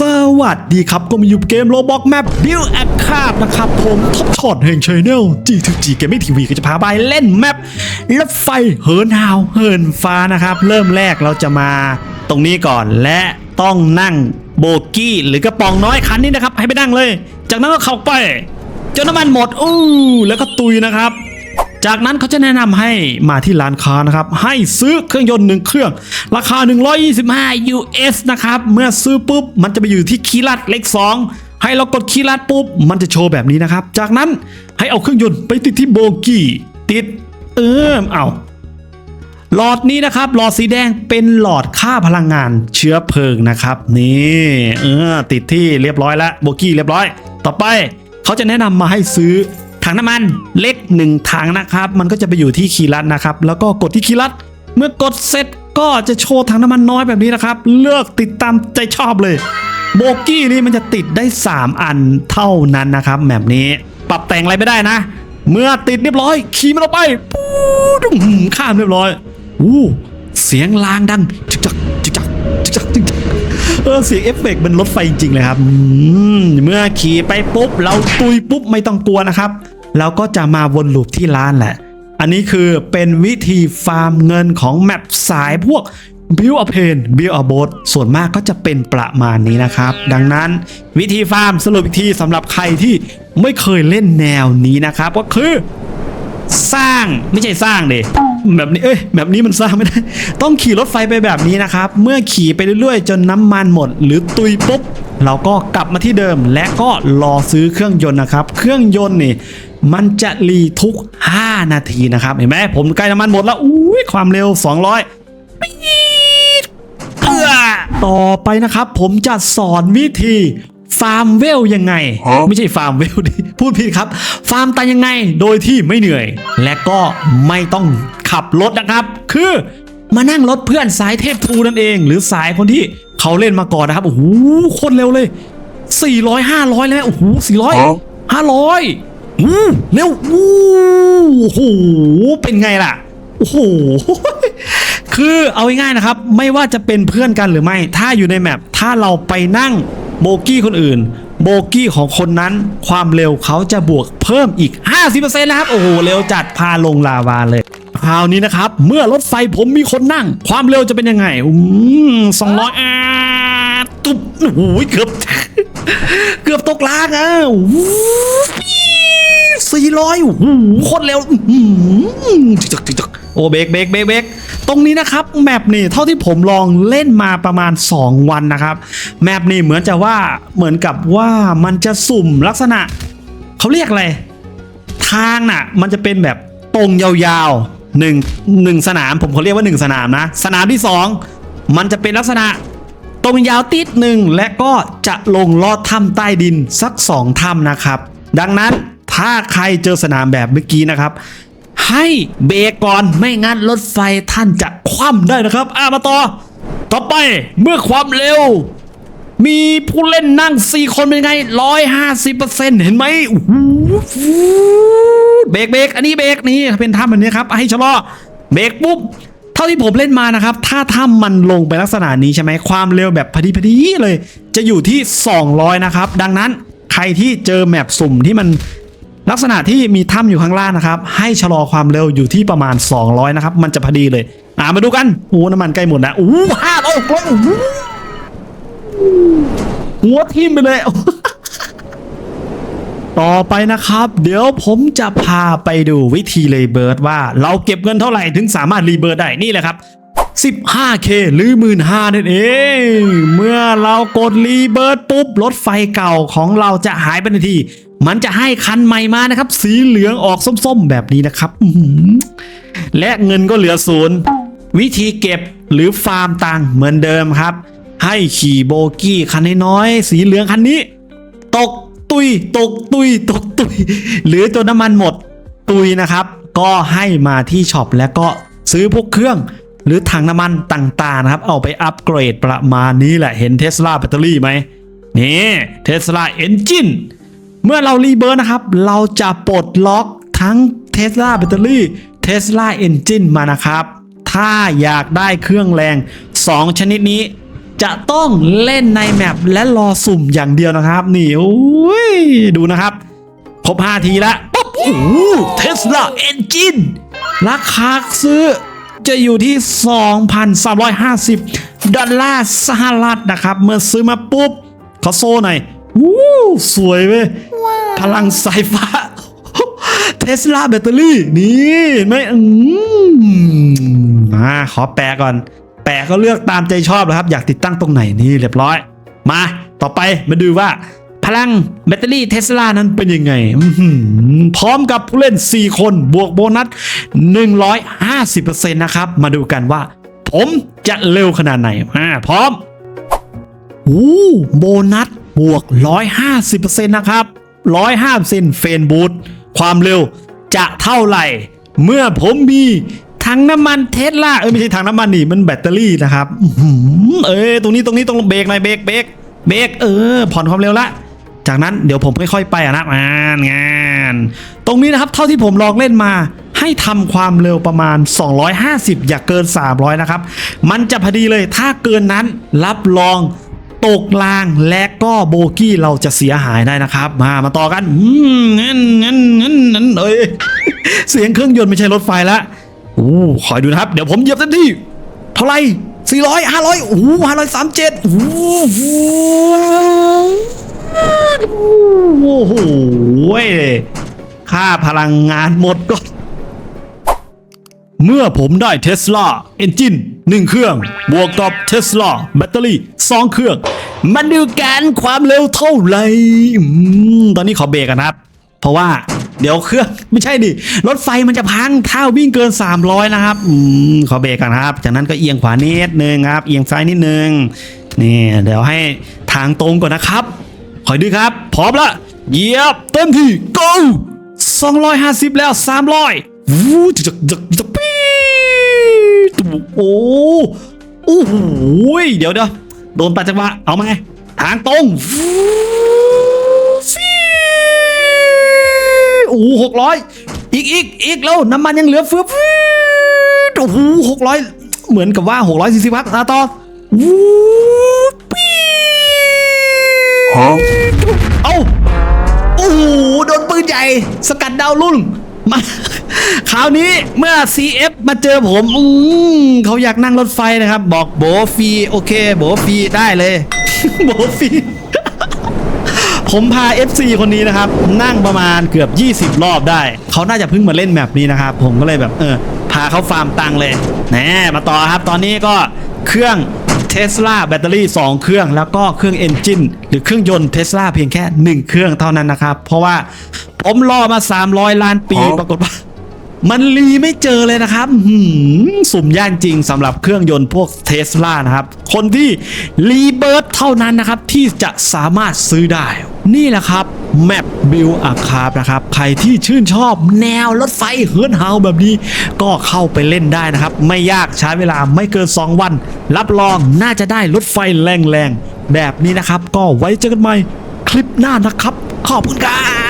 สวัสดีครับก็มาอยู่เกมโลบอกแมปบิลแอคคาบนะครับผมท็อปช็อตแห่งชแนล G2G เกมไม่ทีวีก็จะพาไปเล่นแมปรถไฟเหินหาวเหินฟ้านะครับ เริ่มแรกเราจะมาตรงนี้ก่อนและต้องนั่งโบกี้หรือกระป๋องน้อยคันนี้นะครับ ให้ไปนั่งเลย จากนั้นก็เข้าไปจนน้ำมันหมดอู้แล้วก็ตุยนะครับ จากนั้นเขาจะแนะนำให้มาที่ร้านค้านะครับ ให้ซื้อเครื่องยนต์หนึ่งเครื่อง ราคา 125 US นะครับ เมื่อซื้อปุ๊บ มันจะไปอยู่ที่คีย์ลัดเลข 2 ให้เรากดคีย์ลัดปุ๊บ มันจะโชว์แบบนี้นะครับ จากนั้นให้เอาเครื่องยนต์ไปติดที่โบกี้ติด เออเอาหลอดนี้นะครับ หลอดสีแดงเป็นหลอดค่าพลังงานเชื้อเพลิงนะครับ นี่เออติดที่เรียบร้อยแล้วโบกี้เรียบร้อย ต่อไปเขาจะแนะนำมาให้ซื้อ ถังน้ำมันเล็กหนึ่งถังนะครับ มันก็จะไปอยู่ที่คีย์ลัดนะครับ แล้วก็กดที่คีย์ลัดเมื่อกดเสร็จก็จะโชว์ถังน้ำมันน้อยแบบนี้นะครับ เลือกติดตามใจชอบเลยโบกี้นี่มันจะติดได้ 3 อันเท่านั้นนะครับแบบนี้ปรับแต่งอะไรไม่ได้นะ เมื่อติดเรียบร้อย ขี่มันออกไปปูดอื้อหือข้ามเรียบร้อยอู้เสียงลางดังจึกจักจึกจักจึกจักจึกจัก เออเสียงเอฟเฟกต์เป็นรถไฟจริงเลยครับเมื่อขี่ไปปุ๊บ เราตุยปุ๊บไม่ต้องกลัวนะครับ เราก็จะมาวนลูปที่ร้านแหละ อันนี้คือเป็นวิธีฟาร์มเงินของแมปสายพวก Build a Pain Build a Boat ส่วนมากก็จะเป็นประมาณนี้นะครับ ดังนั้นวิธีฟาร์มสรุปอีกทีสำหรับใครที่ไม่เคยเล่นแนวนี้นะครับ ก็คือ สร้างไม่ใช่สร้างเด แบบนี้เอ้ยแบบนี้มันสร้างไม่ได้ ต้องขี่รถไฟไปแบบนี้นะครับ เมื่อขี่ไปเรื่อยๆ จนน้ำมันหมด หรือตุยปุ๊บเราก็กลับมาที่เดิมและก็รอซื้อเครื่องยนต์นะครับ เครื่องยนต์นี่มันจะรีทุก 5 นาทีนะครับ เห็นไหมผมใกล้น้ำมันหมดแล้วอุ้ยความเร็ว 200ปี๊ดเอื้อต่อไปนะครับ ผมจะสอนวิธี ฟาร์มเวลยังไง ไม่ใช่ฟาร์มเวลดิพูดผิดครับ ฟาร์มตันยังไงโดยที่ไม่เหนื่อย และก็ไม่ต้องขับรถนะครับ คือมานั่งรถเพื่อนสายเทพทูนั่นเอง หรือสายคนที่เขาเล่นมาก่อนนะครับโอ้โหโคตรเร็วเลย 400 500 แล้วโอ้โห400 500อู้เร็วอู้โอ้โหเป็นไงล่ะโอ้โหคือเอาง่ายๆนะครับ ไม่ว่าจะเป็นเพื่อนกันหรือไม่ ถ้าอยู่ในแมปถ้าเราไปนั่ง โบกี้คนอื่น โบกี้ของคนนั้นความเร็วเขาจะบวกเพิ่มอีก 50%นะครับ โอ้โห เร็วจัดพาลงลาวาเลยคราวนี้นะครับ เมื่อรถไฟผมมีคนนั่ง ความเร็วจะเป็นยังไง อืมสองร้อยอาตุ๊บโอ้โหเกือบ เกือบตกลางอะสี่ร้อยโอ้โหโคตรเร็วอือจกจกโอ้เบรกเบรกเบรกเบรกตรงนี้นะครับ แมปนี่เท่าที่ผมลองเล่นมาประมาณ 2 วันนะครับ แมปนี่เหมือนจะว่าเหมือนกับว่ามันจะสุ่มลักษณะเขาเรียกอะไร ทางน่ะ มันจะเป็นแบบตรงยาวๆหนึ่งหนึ่งสนามผมเขาเรียกว่าหนึ่งสนามนะ สนามที่สองมันจะเป็นลักษณะตรงยาวติดหนึ่งและก็จะลงลอดถ้ำใต้ดินสักสองถ้ำนะครับ ดังนั้นถ้าใครเจอสนามแบบเมื่อกี้นะครับให้เบรกก่อนไม่งั้นรถไฟท่านจะคว่ำได้นะครับ อะมาต่อ ต่อไปเมื่อความเร็ว มีผู้เล่นนั่ง 4 คนเป็นไง 150%เห็นไหมโอ้โหเบรกเบรกอันนี้เบรกนี่เป็นถ้ำแบบนี้ครับ ให้ชะลอเบรกปุ๊บ เท่าที่ผมเล่นมานะครับ ถ้าถ้ำมันลงไปลักษณะนี้ใช่ไหมความเร็วแบบพอดีพอดีเลย จะอยู่ที่ 200 นะครับ ดังนั้นใครที่เจอแมปสุ่มที่มันลักษณะที่มีถ้ำอยู่ข้างล่างนะครับ ให้ชะลอความเร็วอยู่ที่ประมาณ 200 นะครับ มันจะพอดีเลย อ่ามาดูกันโอ้น้ำมันใกล้หมดแล้วอู้ห้าร้อยกว่าโอ้โห หัวทิ่มไปเลย ต่อไปนะครับ เดี๋ยวผมจะพาไปดูวิธีรีเบิร์ดว่า เราเก็บเงินเท่าไหร่ถึงสามารถรีเบิร์ดได้นี่แหละครับ 15k หรือ 1 5ื่นนั่นเอง เมื่อเรากดรีเบิร์ดปุ๊บ รถไฟเก่าของเราจะหายไปทันที มันจะให้คันใหม่มานะครับ สีเหลืองออกส้มๆ แบบนี้นะครับ และเงินก็เหลือศูนย์วิธีเก็บหรือฟาร์มตังค์เหมือนเดิมครับ ให้ขี่โบกี้คันน้อยสีเหลืองคันนี้ ตกตุยตกตุยตกตุย หรือจนน้ำมันหมดตุยนะครับ ก็ให้มาที่ช็อปแล้วก็ซื้อพวกเครื่อง หรือถังน้ำมันต่างๆนะครับ เอาไปอัปเกรดประมาณนี้แหละเห็นเทสลาแบตเตอรี่ไหมนี่เทสลาเอนจินเมื่อเรารีเบิร์นะครับ เราจะปลดล็อกทั้งเทสลาแบตเตอรี่เทสลาเอนจินมานะครับ ถ้าอยากได้เครื่องแรง 2 ชนิดนี้ จะต้องเล่นในแมปและรอสุ่มอย่างเดียวนะครับ นี่โอ้ยดูนะครับครบ5ทีแล้วปุ๊บโอ้เทสลาเอนจินราคาซื้อจะอยู่ที่ 2,350 ดอลลาร์สหรัฐนะครับ เมื่อซื้อมาปุ๊บขอโซ่หน่อยวู้สวยเว้ยพลังสายฟ้าเทสลาแบตเตอรี่ นี่ไหมอืมอ่าขอแปะก่อน แปะก็เลือกตามใจชอบแล้วครับ อยากติดตั้งตรงไหนนี่เรียบร้อย มาต่อไปมาดูว่า พลังแบตเตอรี่เทสลานั้นเป็นยังไง พร้อมกับผู้เล่น 4 คนบวกโบนัส 150%นะครับ มาดูกันว่า ผมจะเร็วขนาดไหนอ่าพร้อมโอ้โบนัสบวก 150%นะครับ150เฟนบูทความเร็วจะเท่าไหร่ เมื่อผมมี ถังน้ำมันเทสลาเอ้ยไม่ใช่ถังน้ำมันนี่มันแบตเตอรี่นะครับอื้ออเอ้ยตรงนี้ตรงนี้ตรงเบรกหน่อยเบรกเบรกเบรกเออ ผ่อนความเร็วละจากนั้นเดี๋ยวผมค่อยๆไปอะนะงานงานตรงนี้นะครับเท่าที่ผมลองเล่นมาให้ทำความเร็วประมาณ 250 อย่าเกิน 300 นะครับ มันจะพอดีเลยถ้าเกินนั้นรับรองตกลางและก็โบกี้เราจะเสียหายได้นะครับ มามาต่อกันอืมงั้นงั้นงั้นงั้นเอ้ยเสียงเครื่องยนต์ไม่ใช่รถไฟละ อ้คอยดูนะครับ เดี๋ยวผมเหยียบเต็มที่ เท่าไหร่สี่ร้อยห้าร้อยโอ้ห้าร้อยสามเจ็ดโอ้โหโอ้โหค่าพลังงานหมดก็เมื่อผมได้เทสลาเอนจิน1เครื่อง บวกกับเทสลาแบตเตอรี่2เครื่อง มันดูกันความเร็วเท่าไหร่ตอนนี้ขอเบรกกันนะครับ เพราะว่า เดี๋ยวเครื่องไม่ใช่ดิ รถไฟมันจะพังถ้าวิ่งเกิน 300 นะครับอืมขอเบรกกันครับ จากนั้นก็เอียงขวานิดนึงครับ เอียงซ้ายนิดนึง นี่ เดี๋ยวให้ทางตรงก่อนนะครับ คอยดูครับ พร้อมละเหยียบเต็มที่ go 250 แล้ว 300วู้จะจะจะจะปีดโอ้โอ้โหเดี๋ยวเดี๋ยวโดนปัดจังหวะเอามาไงทางตรง โอ้หกร้อยอีกอีกอีกแล้วน้ำมันยังเหลือเฟือฟีดโอ้โหหกร้อยเหมือนกับว่าหกร้อยสี่สิบครับตาต่อวู้ปีฮะเอ้าโอ้โหโดนปืนใหญ่ สกัดดาวรุ่งมาคราวนี้เมื่อ CF มาเจอผมอืมเขาอยากนั่งรถไฟนะครับ บอกโบฟรีโอเค โบฟรีได้เลย โบฟรี ผมพา FC คนนี้นะครับ นั่งประมาณเกือบ 20 รอบได้ เขาน่าจะเพิ่งมาเล่นแมปนี้นะครับ ผมก็เลยแบบเออ พาเขาฟาร์มตังค์เลยแหน่มาต่อครับ ตอนนี้ก็เครื่องเทสลาแบตเตอรี่ 2 เครื่องแล้วก็เครื่องเอนจินหรือเครื่องยนต์เทสลาเพียงแค่ 1 เครื่องเท่านั้นนะครับ เพราะว่าผมรอมา 300 ล้านปีอ๋อปรากฏว่ามันรีไม่เจอเลยนะครับหืมสุ่มย่านจริงสำหรับเครื่องยนต์พวกเทสลานะครับ คนที่รีเบิร์ตเท่านั้นนะครับ ที่จะสามารถซื้อได้ นี่แหละครับแมปบิลอาคาบนะครับ ใครที่ชื่นชอบแนวรถไฟเฮิร์นเฮาแบบนี้ ก็เข้าไปเล่นได้นะครับ ไม่ยากใช้เวลาไม่เกิน 2 วัน รับรองน่าจะได้รถไฟแรงๆ แบบนี้นะครับ ก็ไว้เจอกันใหม่คลิปหน้านะครับ ขอบคุณครับ